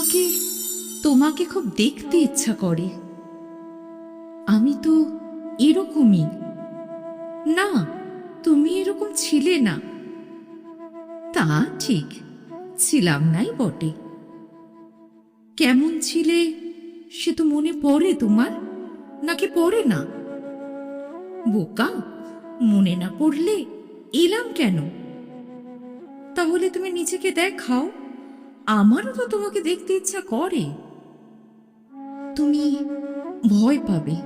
তোমাকে তোমাকে খুব দেখতে ইচ্ছা করে। আমি তো এরকমই। না, তুমি এরকম ছিলে না। তা ঠিক, ছিলাম নাই বটে। কেমন ছিলে, সে তো মনে পড়ে তোমার, নাকি পড়ে না? বোকা, মনে না পড়লে এলাম কেন? তাহলে তুমি নিজেকে দেখাও। আমারও তো তোমাকে দেখতে ইচ্ছা করে। তুমি ভয় পাবে।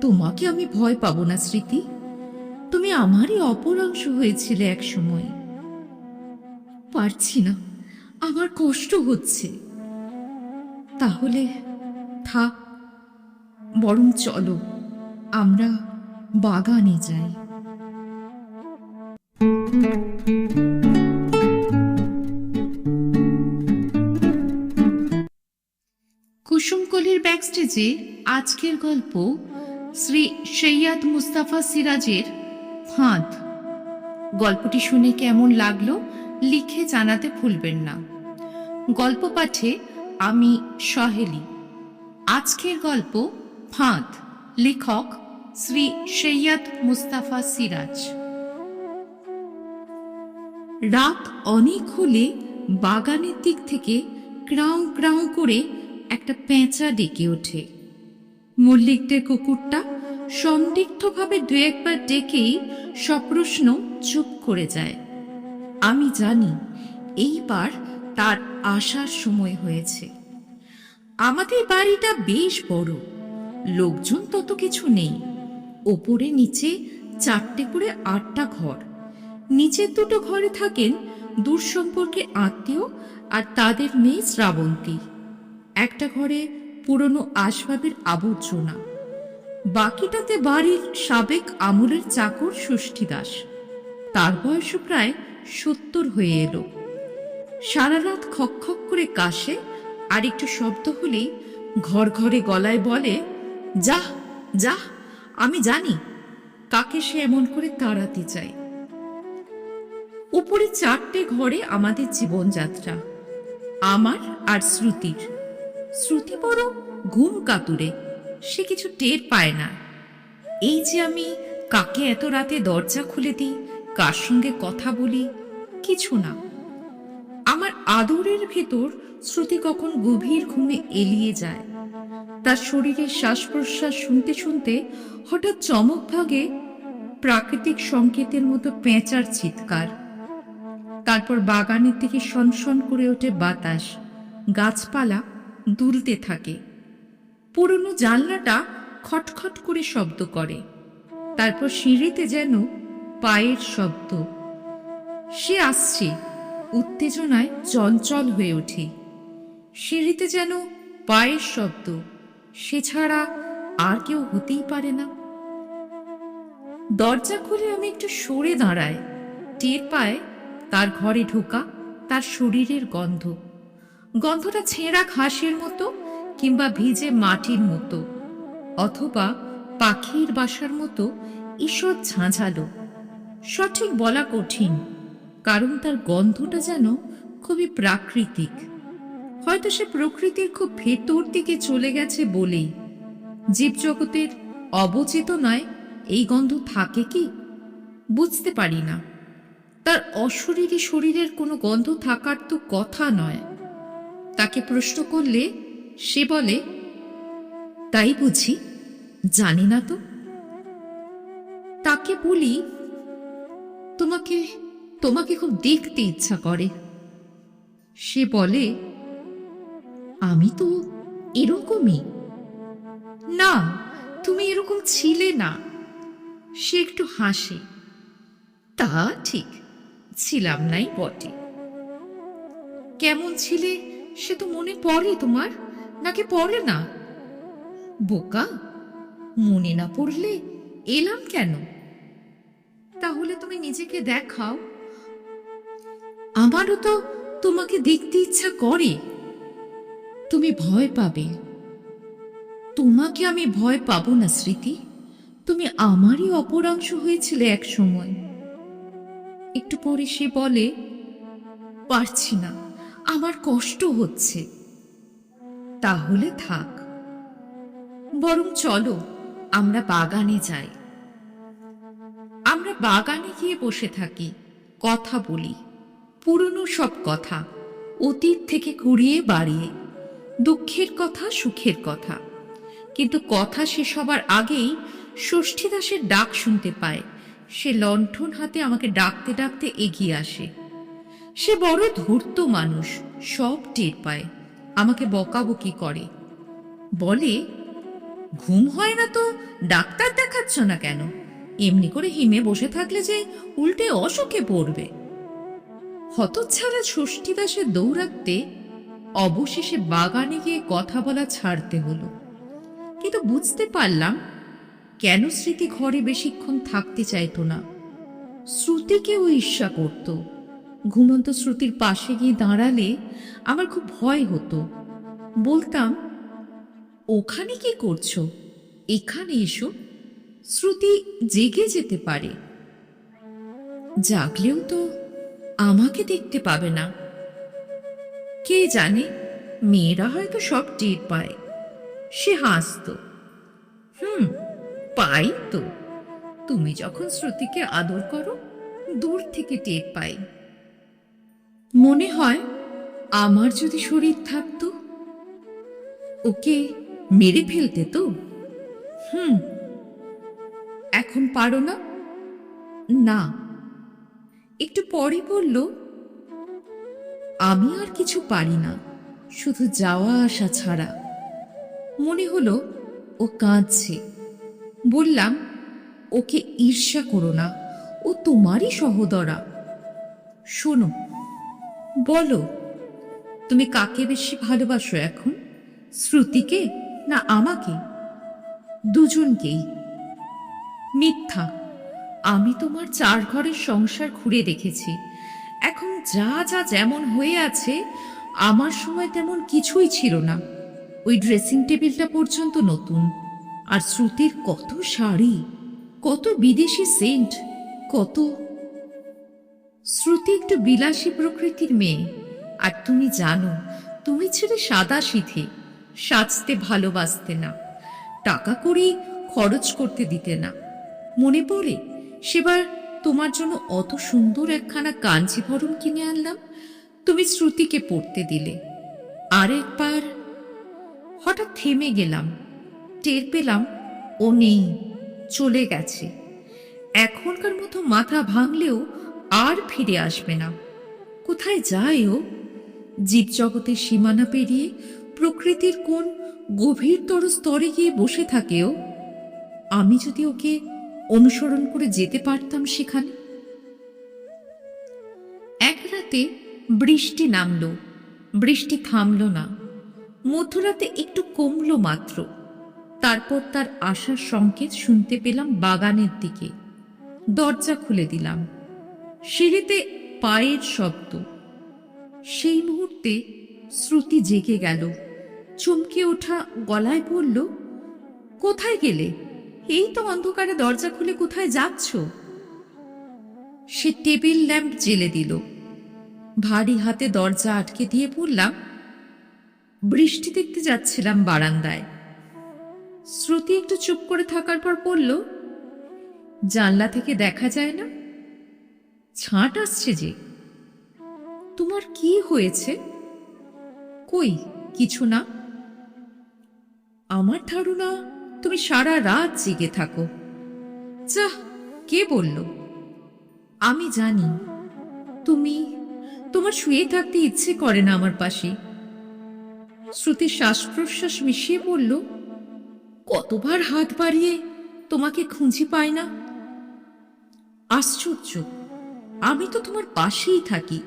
তোমাকে আমি ভয় পাবো না, স্মৃতি। তুমি আমারই অপরাংশ হয়েছিলে এক সময় পারছি না, আমার কষ্ট হচ্ছে। তাহলে থাক, বরং চলো, আমরা বাগানে যাই। কুসুমকলির ব্যাকস্টেজে আজকের গল্প শ্রী সৈয়দ মুস্তাফা সিরাজের ফাঁদ। গল্পটি শুনে কেমন লাগল লিখে জানাতে ভুলবেন না। গল্প পাঠে আমি সহেলি। আজকের গল্প ফাঁদ। লেখক শ্রী সৈয়দ মুস্তাফা সিরাজ। রাত অনেক হলে বাগানের দিক থেকে ক্রাউ ক্রাউ করে একটা পেঁচা ডেকে ওঠে। মল্লিকদের কুকুরটা সন্দিগ্ধভাবে দু একবার ডেকেই সপ্রশ্ন চুপ করে যায়। আমি জানি এইবার তার আসার সময় হয়েছে। আমাদের বাড়িটা বেশ বড়, লোকজন তত কিছু নেই। ওপরে নিচে চারটে করে আটটা ঘর। নিচের দুটো ঘরে থাকেন দূর সম্পর্কে আত্মীয় আর তাদের মেয়ে শ্রাবন্তী। একটা ঘরে পুরনো আসবাবের আবর্জনা। বাকিটাতে বাড়ির সাবেক আমলের চাকর ষষ্ঠী দাস তার বয়সও প্রায় সত্তর হয়ে এলো। সারা রাত খক খক করে কাশে, আর একটু শব্দ হলেই ঘর ঘরে গলায় বলে, যা যা, আমি জানি কাকে সে এমন করে তাড়াতে চায়। উপরে চারটে ঘরে আমাদের জীবনযাত্রা, আমার আর শ্রুতির। শ্রুতি বড় ঘুম কাতুরে, সে কিছু টের পায় না। এই যে আমি কাকে এত রাতে দরজা খুলে দিই, কার সঙ্গে কথা বলি, কিছু না। আমার আদরের ভেতর শ্রুতি কখন গভীর ঘুমে এলিয়ে যায়। তার শরীরের শ্বাস প্রশ্বাস শুনতে শুনতে হঠাৎ চমক ভাগে প্রাকৃতিক সংকেতের মতো পেঁচার চিৎকার। তারপর বাগানের থেকে সনসন করে ওঠে বাতাস, গাছপালা দুলতে থাকে। পুরনো জানলাটা খটখট করে শব্দ করে। তারপর সিঁড়িতে যেন পায়ের শব্দ। সে আসছে, উত্তেজনায় চঞ্চল হয়ে ওঠে। সিঁড়িতে যেন পায়ের শব্দ, সে ছাড়া আর কেউ হতেই পারে না। দরজা খুলে আমি একটু সরে দাঁড়াই। টের পায় তার ঘরে ঢোকা, তার শরীরের গন্ধ। গন্ধটা ছেঁড়া ঘাসের মতো কিংবা ভিজে মাটির মতো, অথবা পাখির বাসার মতো ঈশ্বর ঝাঁঝালো। সঠিক বলা কঠিন, কারণ তার গন্ধটা যেন খুবই প্রাকৃতিক। হয়তো সে প্রকৃতির খুব ভেতর দিকে চলে গেছে বলেই। জীবজগতের অবচেতনায় এই গন্ধ থাকে কি? বুঝতে পারি না। তার অশরীরী শরীরের কোনো গন্ধ থাকার তো কথা নয়। তাকে প্রশ্ন করলে সে বলে, তাই বুঝি, জানি না তো। তাকে বলি, তোমাকে তোমাকে খুব দেখতে ইচ্ছা করে। সে বলে, আমি তো এরকমই। না, তুমি এরকম ছিলে না। সে একটু হাসে, তা ঠিক, ছিলাম নাই বটে। কেমন ছিলে? সে তো মনে পড়ে তোমার? নাকি পড়ে না? বোকা, মনে না পড়লে এলাম কেন? তাহলে তুমি নিজেকে দেখাও। আমারও তো তোমাকে দেখতে ইচ্ছা করে। তুমি ভয় পাবে। তোমাকে আমি ভয় পাবো না, স্মৃতি। তুমি আমারই অপরাংশ হয়েছিলে এক সময় একটু পরে সে বলে, পারছি না। আমার কষ্ট হচ্ছে। তাহলে থাক। বরং চলো, আমরা বাগানে যাই। আমরা বাগানে গিয়ে বসে থাকি, কথা বলি। পুরনো সব কথা, অতীত থেকে ঘুরিয়ে বাড়িয়ে। দুঃখের কথা, সুখের কথা। কিন্তু কথা শেষ হবার আগেই ষষ্ঠী দাসের ডাক শুনতে পায়। সে লণ্ঠন হাতে আমাকে ডাকতে ডাকতে এগিয়ে আসে। সে বড় ধূর্ত মানুষ, সব টের পায়। আমাকে বকাবকি করে। বলে, ঘুম হয় না তো? ডাক্তার দেখাচ্ছ না কেন? এমনি করে হিমে বসে থাকলে যে উল্টে অসুখে পড়বে। হতচ্ছাড়া ষষ্ঠী দাসের দৌড়াতে অবশেষে বাগানে গিয়ে কথা বলা ছাড়তে হলো। কিন্তু বুঝতে পারলাম, কেন স্মৃতি ঘরে বেশিক্ষণ থাকতে চাইতো না। শ্রুতিকেও ঈর্ষা করত। ঘুমন্ত শ্রুতির পাশে গিয়ে দাঁড়ালে আমার খুব ভয় হতো। বলতাম, ওখানে কি করছ? এখানে এসো। শ্রুতি জেগে যেতে পারে। জাগলেও তো আমাকে দেখতে পাবে না। কে জানে, মেয়েরা হয়তো সব টের পায়। সে হাসত। হুম, পাই তো। তুমি যখন শ্রুতিকে আদর করো, দূর থেকে টের পাই। মনে হয় আমার যদি শরীর থাকতো, ওকে মেরে ফেলতে তো? হুম, এখন পারো না? না। একটু পরে বলল, আমি আর কিছু পারি না, শুধু যাওয়া আসা ছাড়া। মনে হলো ও কাঁদছে। বললাম, ওকে ঈর্ষা করো না, ও তোমারই সহদরা। শোনো বলো, তুমি কাকে বেশি ভালোবাসো এখন? শ্রুতিকে না আমাকে? দুজনকেই। মিথ্যা। আমি তোমার চার ঘরের সংসার ঘুরে দেখেছি। এখন যা যা যেমন হয়ে আছে, আমার সময় তেমন কিছুই ছিল না। ওই ড্রেসিং টেবিলটা পর্যন্ত নতুন। আর শ্রুতির কত শাড়ি, কত বিদেশি সেন্ট, কত শ্রুতি একটু বিলাসী প্রকৃতির মেয়ে। আর তুমি জানো, তুমি ছিলে সাদা সিধে, সাজতে ভালোবাসতে না। টাকা করেই খরচ করতে দিতে না। মনে পড়ে, সেবার তোমার জন্য অত সুন্দর একখানা কাঞ্চিভরণ কিনে আনলাম, তুমি শ্রুতিকে পড়তে দিলে। আরেকবার হঠাৎ থেমে গেলাম, টের পেলাম, ও নেই, চলে গেছে। এখনকার মতো মাথা ভাঙলেও আর ফিরে আসবে না। কোথায় যায় ও? জীবজগতের সীমানা পেরিয়ে প্রকৃতির কোন গভীরতর স্তরে গিয়ে বসে থাকে ও? আমি যদি ওকে অনুসরণ করে যেতে পারতাম সেখানে? এক রাতে বৃষ্টি নামলো। বৃষ্টি থামল না। মধ্যরাতে একটু কমল মাত্র। তারপর তার আসার সংকেত শুনতে পেলাম বাগানের দিকে। দরজা খুলে দিলাম। সিঁড়িতে পায়ের শব্দ। সেই মুহূর্তে শ্রুতি জেগে গেল। চমকে ওঠা গলায় বলল, কোথায় গেলে? এই তো অন্ধকারে দরজা খুলে কোথায় যাচ্ছ? সে টেবিল ল্যাম্প জেলে দিল। ভারী হাতে দরজা আটকে দিয়ে পড়লাম বৃষ্টি দেখতে যাচ্ছিলাম বারান্দায়। শ্রুতি একটু চুপ করে থাকার পর বলল, জানলা থেকে দেখা যায় না? ছাঁট আসছে যে। তোমার কি হয়েছে? কই? কিছু না? আমার ধারণা, তুমি সারা রাত জেগে থাকো। যা কে বলল? আমি জানি। তুমি, তোমার শুয়ে থাকতে ইচ্ছে করে না আমার পাশে। শ্রুতি শ্বাস প্রশ্বাস মিশিয়ে বলল, কতবার হাত বাড়িয়ে তোমাকে খুঁজি পায় না? আশ্চর্য। আমি তো তোমার পাশেই থাকি।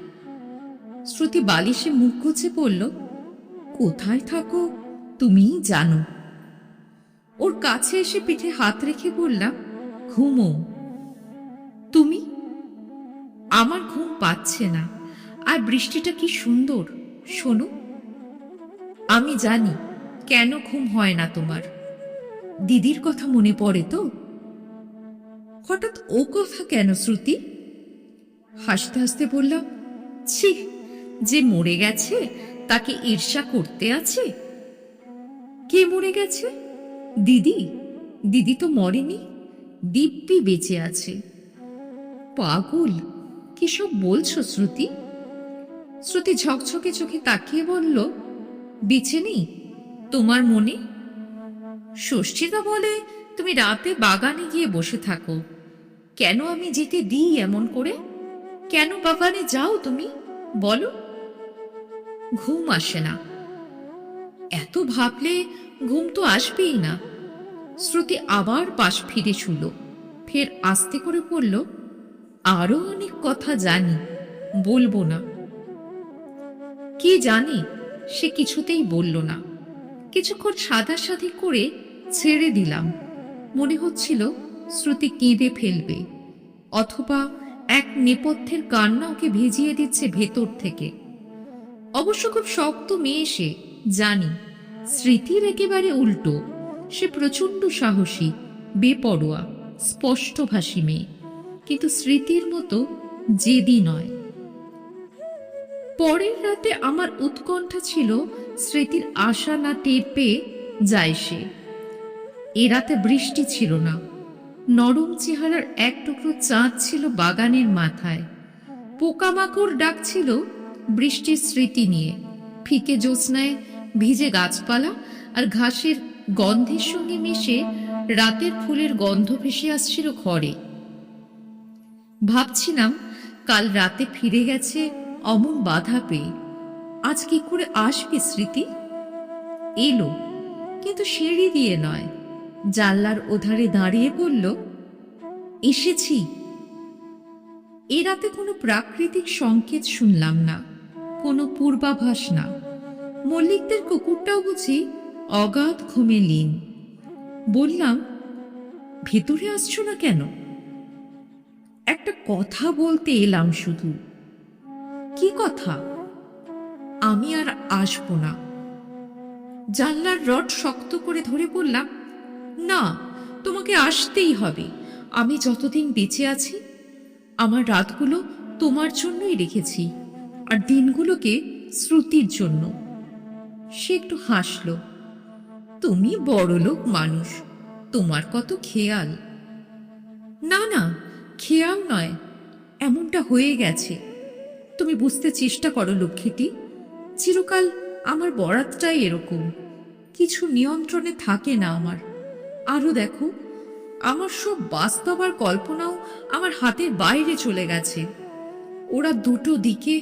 শ্রুতি বালিশে মুখ গুছে পড়ল কোথায় থাকো? তুমিই জানো। ওর কাছে এসে পিঠে হাত রেখে বললাম, ঘুমো। তুমি? আমার ঘুম পাচ্ছে না, আর বৃষ্টিটা কি সুন্দর, শোনো। আমি জানি, কেন ঘুম হয় না তোমার? দিদির কথা মনে পড়ে তো? হঠাৎ ও কথা কেন শ্রুতি? হাসতে হাসতে বললাম ছি, যে মরে গেছে তাকে ঈর্ষা করতে আছে? কে মরে গেছে? দিদি দিদি তো মরেনি দিব্যি বেঁচে আছে। পাগল, কি সব বলছো শ্রুতি? শ্রুতি ঝকঝকে চোখে তাকিয়ে বলল, বেঁচে নেই, তোমার মনে? ষষ্ঠীদা বলে তুমি রাতে বাগানে গিয়ে বসে থাকো। কেন আমি যেতে দিই এমন করে? কেন বাগানে যাও তুমি? বলো। ঘুম আসে না। এত ভাবলে ঘুম তো আসবেই না। শ্রুতি আবার পাশ ফিরে শুল ফের আস্তে করে পড়ল আরও অনেক কথা জানি, বলব না। কি জানি? সে কিছুতেই বলল না। কিছুক্ষণ সাদাসাদি করে ছেড়ে দিলাম। মনে হচ্ছিল শ্রুতি কেঁদে ফেলবে, অথবা এক নেপথ্যের কান্না ওকে ভিজিয়ে দিচ্ছে ভেতর থেকে। অবশ্য খুব শক্ত মেয়ে সে, জানি, স্মৃতির একেবারে উল্টো। সে প্রচণ্ড সাহসী, বেপরোয়া, স্পষ্টভাষী মেয়ে। কিন্তু স্মৃতির মতো জেদি নয়। পরের রাতে আমার উৎকণ্ঠা ছিল স্মৃতির আশা না টের পেয়ে যায় সে। এ রাতে বৃষ্টি ছিল না। নরম চেহারার এক টুকরো চাঁদ ছিল বাগানের মাথায়। পোকামাকড় ডাকছিল বৃষ্টির স্মৃতি নিয়ে। ফিকে জ্যোৎস্নায় ভিজে গাছপালা আর ঘাসের গন্ধের সঙ্গে মিশে রাতের ফুলের গন্ধ ভেসে আসছিল ঘরে। ভাবছিলাম, কাল রাতে ফিরে গেছে অমন বাধা পেয়ে। আজ কি করে আসবে স্মৃতি? এলো, কিন্তু সিঁড়ি দিয়ে নয়। জানলার ওধারে দাঁড়িয়ে বলল, এসেছি। এ রাতে কোনো প্রাকৃতিক সংকেত শুনলাম না, কোনো পূর্বাভাস না। মল্লিকদের কুকুরটাও বুঝি অগাধ ঘুমে লীন। বললাম, ভেতরে আসছো না কেন? একটা কথা বলতে এলাম শুধু। কি কথা? আমি আর আসব না। জানলার রড শক্ত করে ধরে বললাম না, তোমাকে আসতেই হবে। আমি যতদিন বেঁচে আছি, আমার রাতগুলো তোমার জন্যই রেখেছি আর দিনগুলোকে শ্রুতির জন্য। সে একটু হাসল। তুমি বড়লোক মানুষ, তোমার কত খেয়াল? না না, খেয়াল নয়, এমনটা হয়ে গেছে। তুমি বুঝতে চেষ্টা করো লক্ষ্মীটি, চিরকাল আমার বরাতটাই এরকম, কিছু নিয়ন্ত্রণে থাকে না আমার। আরও দেখো, আমার সব বাস্তব আর কল্পনাও আমার হাতের বাইরে চলে গেছে। ওরা দুটো দিকে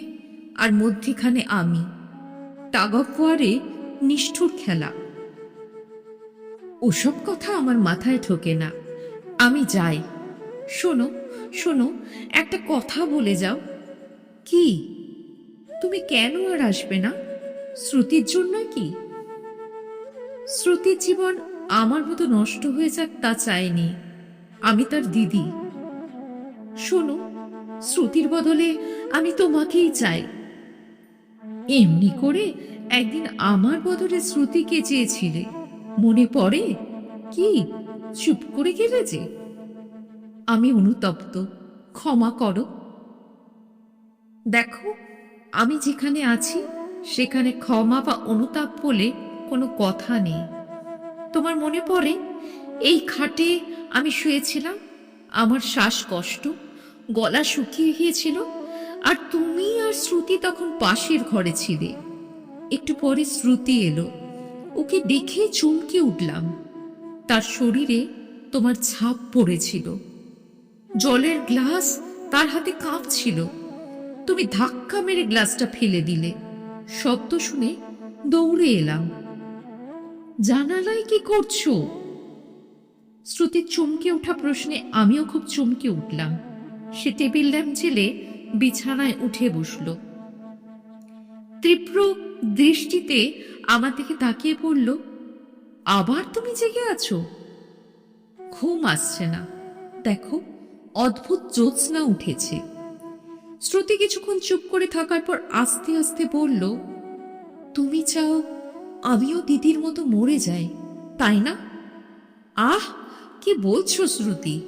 আর মধ্যিখানে আমি। টাগফোয়ারে নিষ্ঠুর খেলা। ওসব কথা আমার মাথায় ঠোকে না। আমি যাই। শোনো শোনো, একটা কথা বলে যাও। কি? তুমি কেন আর আসবে না? শ্রুতির জন্য কি? শ্রুতির জীবন আমার মতো নষ্ট হয়ে যাক তা চাইনি। আমি তার দিদি। শোনো, শ্রুতির বদলে আমি তোমাকেই চাই। এমনি করে একদিন আমার বদলে শ্রুতিকে চেয়েছিলে? মনে পড়ে? কি? চুপ করে গেলে যে? আমি অনুতপ্ত। ক্ষমা করো। দেখো, আমি যেখানে আছি, সেখানে ক্ষমা বা অনুতাপ বলে কোনো কথা নেই। তোমার মনে পড়ে? এই খাটে আমি শুয়েছিলাম, আমার শ্বাসকষ্ট গলা শুকিয়ে গিয়েছিল, আর তুমি আর শ্রুতি তখন পাশের ঘরে ছিলে। একটু পরে শ্রুতি এলো, ওকে দেখে চমকে উঠলাম। তার শরীরে তোমার ছাপ পড়েছিল। জলের গ্লাস তার হাতে কাঁপছিল। তুমি ধাক্কা মেরে গ্লাসটা ফেলে দিলে। শব্দ শুনে দৌড়ে এলাম। জানালায় কি করছ? শ্রুতির চমকে ওঠা প্রশ্নে আমিও খুব চমকে উঠলাম। সে টেবিল ল্যাম্প জেলে বিছানায় উঠে বসল। তীব্র দৃষ্টিতে আমার দিকে তাকিয়ে পড়ল। আবার তুমি জেগে আছো? ঘুম আসছে না। দেখো, অদ্ভুত জ্যোৎস্না উঠেছে। শ্রুতি কিছুক্ষণ চুপ করে থাকার পর আস্তে আস্তে বলল, তুমি চাও আমিও দিদির মতো মরে যাই, তাই না? আহ, কি বলছো শ্রুতি?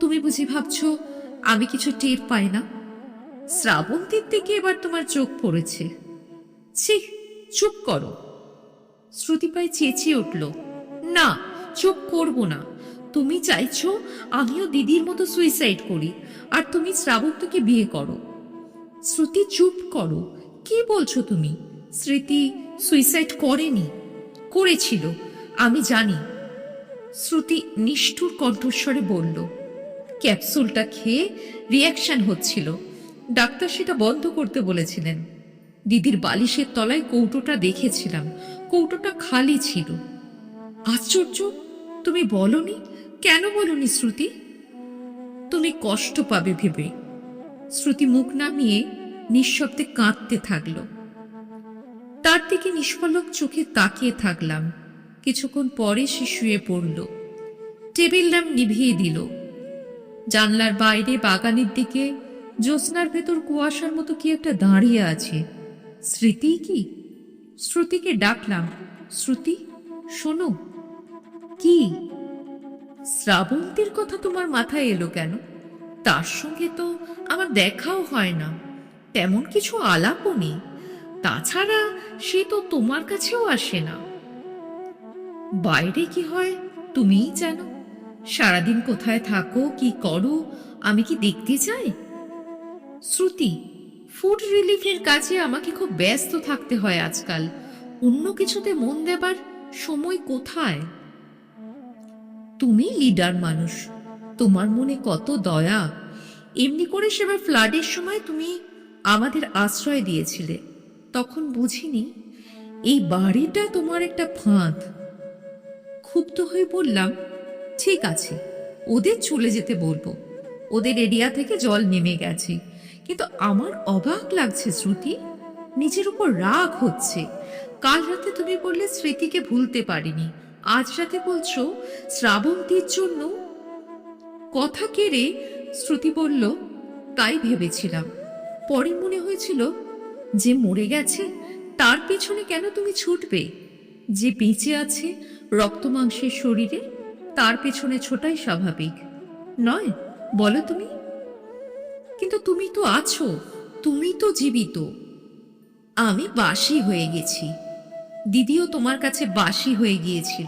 তুমি বুঝি ভাবছ আমি কিছু টের পাই না? শ্রাবন্তীর দিকে এবার তোমার চোখ পড়েছে। ছি, চুপ করো। শ্রুতি শ্রুতিপাই চেঁচিয়ে উঠল, না, চুপ করব না। তুমি চাইছো আমিও দিদির মতো সুইসাইড করি, আর তুমি শ্রাবন্তকে বিয়ে করো। শ্রুতি, চুপ করো। কি বলছো তুমি? স্মৃতি সুইসাইড করেনি, করেছিল, আমি জানি। শ্রুতি নিষ্ঠুর কণ্ঠস্বরে বলল, ক্যাপসুলটা খেয়ে রিয়াকশন হচ্ছিল। ডাক্তার সেটা বন্ধ করতে বলেছিলেন। দিদির বালিশের তলায় কৌটোটা দেখেছিলাম, কৌটোটা খালি ছিল। আশ্চর্য, তুমি বলনি? কেন বলনি শ্রুতি? তুমি কষ্ট পাবে ভেবে। শ্রুতি মুখ নামিয়ে নিঃশব্দে কাঁদতে থাকল। তার দিকে নিষ্ফলক চোখে তাকিয়ে থাকলাম। কিছুক্ষণ পরে সে শুয়ে পড়ল। টেবিল ল্যাম্প নিভিয়ে দিল। জানলার বাইরে বাগানের দিকে জ্যোৎস্নার ভেতর কুয়াশার মতো কি একটা দাঁড়িয়ে আছে। স্মৃতি কি? শ্রুতিকে ডাকলাম, শ্রুতি, শোনো। কি? শ্রাবন্তীর কথা তোমার মাথায় এলো কেন? তার সঙ্গে তো আমার দেখাও হয় না। তেমন কিছু আলাপও নেই। তাছাড়া সে তো তোমার কাছেও আসে না। বাইরে কি হয় তুমিই জানো। সারাদিন কোথায় থাকো, কি করো, আমি কি দেখতে চাই? শ্রুতি ফুড রিলিফের কাজে আমাকে খুব ব্যস্ত থাকতে হয় আজকাল। অন্য কিছুতে মন দেবার সময় কোথায়? তুমি লিডার মানুষ, তোমার মনে কত দয়া। এমনি করে সেবার ফ্লাডের সময় তুমি আমাদের আশ্রয় দিয়েছিলে। তখন বুঝিনি, এই বাড়িটা তোমার একটা ফাঁদ। ক্ষুব্ধ হয়ে বললাম, ঠিক আছে, ওদের চলে যেতে বলব। ওদের এরিয়া থেকে জল নেমে গেছে। কিন্তু আমার অবাক লাগছে, শ্রুতি। নিজের উপর রাগ হচ্ছে। কাল রাতে তুমি বললে স্মৃতিকে ভুলতে পারিনি। আজ রাতে বলছো, শ্রাবন্তীর জন্য কথা কেড়ে শ্রুতি বলল, তাই ভেবেছিলাম। পরে মনে হয়েছিল যে মরে গেছে, তার পিছনে কেন তুমি ছুটবে? যে বেঁচে আছে রক্ত মাংসের শরীরে, তার পেছনে ছোটাই স্বাভাবিক। নয়, বলো তুমি? কিন্তু তুমি তো আছো, তুমি তো জীবিত। আমি বাসি হয়ে গেছি। দিদিও তোমার কাছে বাসি হয়ে গিয়েছিল।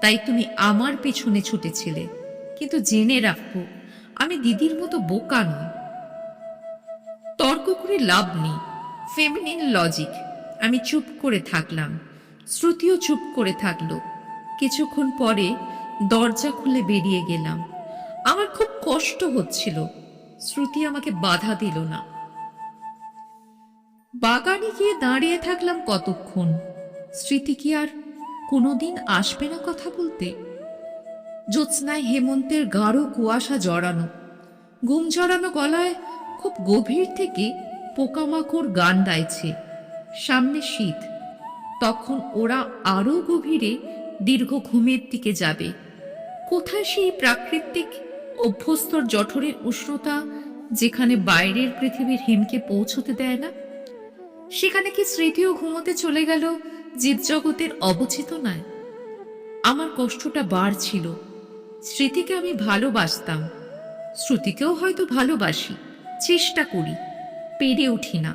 তাই তুমি আমার পেছনে ছুটেছিলে। কিন্তু জেনে রাখো, আমি দিদির মতো বোকা নই। তর্ক করে লাভ নেই। ফেমিনিন লজিক আমি চুপ করে থাকলাম। শ্রুতিও চুপ করে থাকল। কিছুক্ষণ পরে দরজা খুলে বেরিয়ে গেলাম। আমার খুব কষ্ট হচ্ছিল। শ্রুতি আমাকে বাধা দিল না। বাগানে গিয়ে দাঁড়িয়ে থাকলাম কতক্ষণ? স্মৃতি কি আর কোনোদিন আসবে না কথা বলতে? জ্যোৎস্নায় হেমন্তের গাঢ় কুয়াশা জড়ানো। ঘুম জড়ানো গলায় খুব গভীর থেকে পোকামাকড় গান গাইছে। সামনে শীত। তখন ওরা আরও গভীরে দীর্ঘ ঘুমের দিকে যাবে। কোথায় সেই প্রাকৃতিক অভ্যস্তর জঠরের উষ্ণতা যেখানে বাইরের পৃথিবীর হিমকে পৌঁছতে দেয় না? সেখানে কি স্মৃতিও ঘুমোতে চলে গেল, জীবজগতের অবচেতনায় আমার কষ্টটা বাড়ছিল। স্মৃতিকে আমি ভালোবাসতাম। শ্রুতিকেও হয়তো ভালোবাসি। চেষ্টা করি। পেরে উঠি না।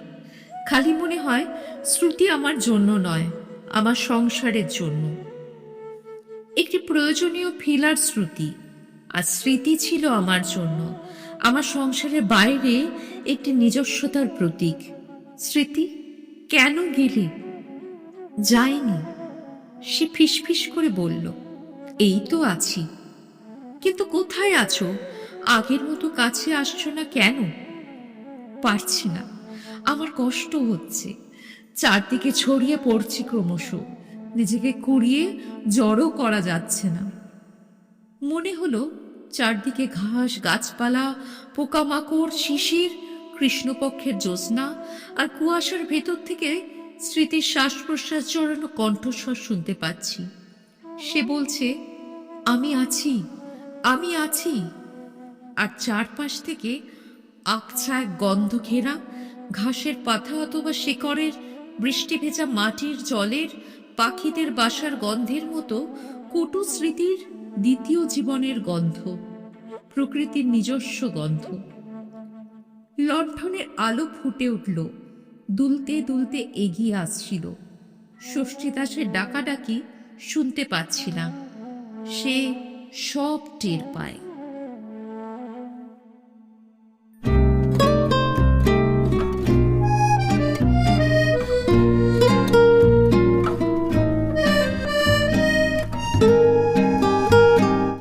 খালি মনে হয় শ্রুতি আমার জন্য নয়, আমার সংসারের জন্য। একটি প্রয়োজনীয় ফিলার শ্রুতি, আর স্মৃতি ছিল আমার জন্য। আমার সংসারের বাইরে একটি নিজস্বতার প্রতীক। স্মৃতি, কেন গেলে? যায়নি। সে ফিসফিস করে বলল, এই তো আছি। কিন্তু কোথায় আছো? আগের মতো কাছে আসছো না কেন? পারছি না। আমার কষ্ট হচ্ছে। চারদিকে ছড়িয়ে পড়ছি ক্রমশ। নিজেকে কুড়িয়ে জড়ো করা যাচ্ছে না। মনে হলো চারদিকে ঘাস, গাছপালা, পোকামাকড়, শিশির, কৃষ্ণপক্ষের জ্যোৎস্না আর কুয়াশার ভেতর থেকে স্মৃতির শ্বাস প্রশ্বাস জড়ানো কণ্ঠস্বর শুনতে পাচ্ছি। সে বলছে, আমি আছি আমি আছি। আর চারপাশ থেকে আকছায় গন্ধ ঘেরা, ঘাসের পাতা অথবা শেকড়ের, বৃষ্টি ভেজা মাটির জলের, পাখিদের বাসার গন্ধের মতো কটু স্মৃতির দ্বিতীয় জীবনের গন্ধ, প্রকৃতির নিজস্ব গন্ধ। লণ্ঠনের আলো ফুটে উঠল, দুলতে দুলতে এগিয়ে আসছিল। ষষ্ঠী দাসের ডাকাডাকি শুনতে পাচ্ছি না। সে সব টের পায়।